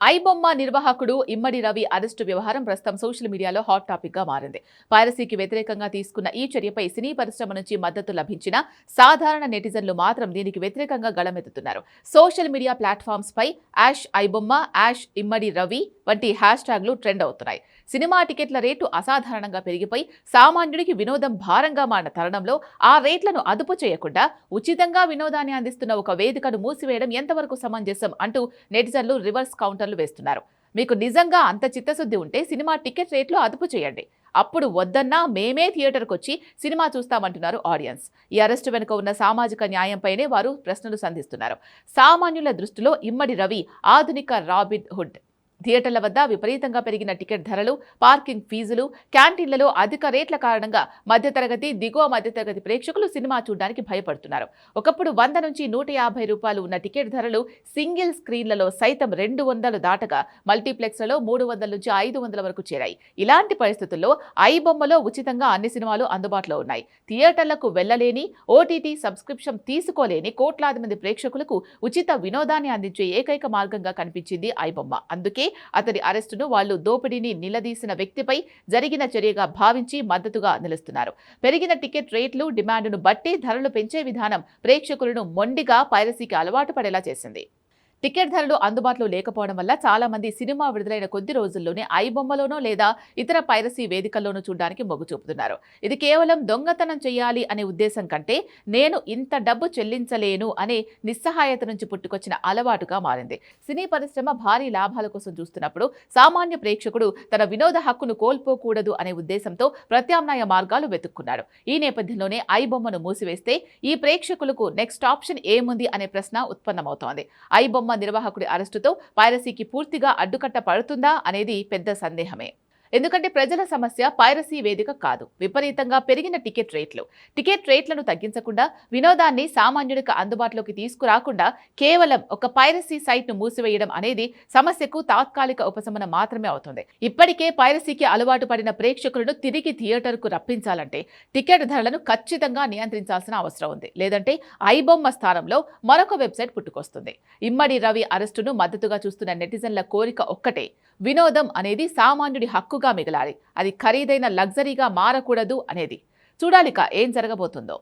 ఐబొమ్మ నిర్వాహకుడు ఇమ్మడి రవి అరెస్టు వ్యవహారం ప్రస్తుతం సోషల్ మీడియాలో హాట్ టాపిక్గా మారింది. పైరసీకి వ్యతిరేకంగా తీసుకున్న ఈ చర్యపై సినీ పరిశ్రమ నుంచి మద్దతు లభించిన సాధారణ నెటిజన్లు మాత్రం దీనికి వ్యతిరేకంగా గళమెత్తుతున్నారు. సోషల్ మీడియా ప్లాట్ఫామ్స్ పై యాష్ ఐబొమ్మ యాష్ ఇమ్మడి రవి వంటి హ్యాష్ ట్యాగ్లు ట్రెండ్ అవుతున్నాయి. సినిమా టికెట్ల రేటు అసాధారణంగా పెరిగిపోయి సామాన్యుడికి వినోదం భారంగా మారిన తరుణంలో ఆ రేట్లను అదుపు చేయకుండా ఉచితంగా వినోదాన్ని అందిస్తున్న ఒక వేదికను మూసివేయడం ఎంతవరకు సమంజసం అంటూ నెటిజన్లు రివర్స్ కౌంటర్లు వేస్తున్నారు. మీకు నిజంగా అంత చిత్తశుద్ధి ఉంటే సినిమా టికెట్ రేట్లు అదుపు చేయండి. అప్పుడు వద్దన్నా మేమే థియేటర్కి వచ్చి సినిమా చూస్తామంటున్నారు ఆడియన్స్. ఈ అరెస్టు వెనుక ఉన్న సామాజిక న్యాయంపైనే వారు ప్రశ్నలు సంధిస్తున్నారు. సామాన్యుల దృష్టిలో ఇమ్మడి రవి ఆధునిక రాబిన్ హుడ్. థియేటర్ల వద్ద విపరీతంగా పెరిగిన టికెట్ ధరలు పార్కింగ్ ఫీజులు క్యాంటీన్లలో అధిక రేట్ల కారణంగా మధ్యతరగతి దిగువ మధ్యతరగతి ప్రేక్షకులు సినిమా చూడడానికి భయపడుతున్నారు. ఒకప్పుడు వంద నుంచి నూట యాభై రూపాయలు ఉన్న టికెట్ ధరలు సింగిల్ స్క్రీన్లలో సైతం రెండు వందలు దాటగా మల్టీప్లెక్స్లలో మూడు వందల నుంచి ఐదు వందల వరకు చేరాయి. ఇలాంటి పరిస్థితుల్లో ఐ బొమ్మలో ఉచితంగా అన్ని సినిమాలు అందుబాటులో ఉన్నాయి. థియేటర్లకు వెళ్ళలేని ఓటీటీ సబ్స్క్రిప్షన్ తీసుకోలేని కోట్లాది మంది ప్రేక్షకులకు ఉచిత వినోదాన్ని అందించే ఏకైక మార్గంగా కనిపించింది ఐబొమ్మ అందుకే అతడి అరెస్టును వాళ్ళు దోపిడీని నిలదీసిన వ్యక్తిపై జరిగిన చర్యగా భావించి మద్దతుగా నిలుస్తున్నారు. పెరిగిన టికెట్ రేట్లు డిమాండ్ను బట్టి ధరలు పెంచే విధానం ప్రేక్షకులను మొండిగా పైరసీకి అలవాటు పడేలా చేసింది. టికెట్ ధరలు అందుబాటులో లేకపోవడం వల్ల చాలా మంది సినిమా విడుదలైన కొద్ది రోజుల్లోనే ఐ లేదా ఇతర పైరసీ వేదికల్లోనూ చూడడానికి మొగ్గు చూపుతున్నారు. ఇది కేవలం దొంగతనం చేయాలి అనే ఉద్దేశం కంటే నేను ఇంత డబ్బు చెల్లించలేను అనే నిస్సహాయత నుంచి పుట్టుకొచ్చిన అలవాటుగా మారింది. సినీ పరిశ్రమ భారీ లాభాల కోసం చూస్తున్నప్పుడు సామాన్య ప్రేక్షకుడు తన వినోద హక్కును కోల్పోకూడదు అనే ఉద్దేశంతో ప్రత్యామ్నాయ మార్గాలు వెతుక్కున్నాడు. ఈ నేపథ్యంలోనే ఐబొమ్మను మూసివేస్తే ఈ ప్రేక్షకులకు నెక్స్ట్ ఆప్షన్ ఏముంది అనే ప్రశ్న ఉత్పన్నమవుతోంది. ఐబొమ్మ నిర్వాహకుడి అరెస్టుతో పైరసీకి పూర్తిగా అడ్డుకట్ట పడుతుందా అనేది పెద్ద సందేహమే. ఎందుకంటే ప్రజల సమస్య పైరసీ వేదిక కాదు. విపరీతంగా పెరిగిన టికెట్ రేట్లు. టికెట్ రేట్లను తగ్గించకుండా వినోదాన్ని సామాన్యుడికి అందుబాటులోకి తీసుకురాకుండా కేవలం ఒక పైరసీ సైట్ను మూసివేయడం అనేది సమస్యకు తాత్కాలిక ఉపశమనం మాత్రమే అవుతుంది. ఇప్పటికే పైరసీకి అలవాటు పడిన ప్రేక్షకులను తిరిగి థియేటర్కు రప్పించాలంటే టికెట్ ధరలను ఖచ్చితంగా నియంత్రించాల్సిన అవసరం ఉంది. లేదంటే ఐబొమ్మ స్థానంలో మరొక వెబ్సైట్ పుట్టుకొస్తుంది. ఇమ్మడి రవి అరెస్టును మద్దతుగా చూస్తున్న నెటిజన్ల కోరిక ఒక్కటే. వినోదం అనేది సామాన్యుడి హక్కుగా మిగలాలి. అది ఖరీదైన లగ్జరీగా మారకూడదు అనేది. చూడాలిక ఏం జరగబోతుందో.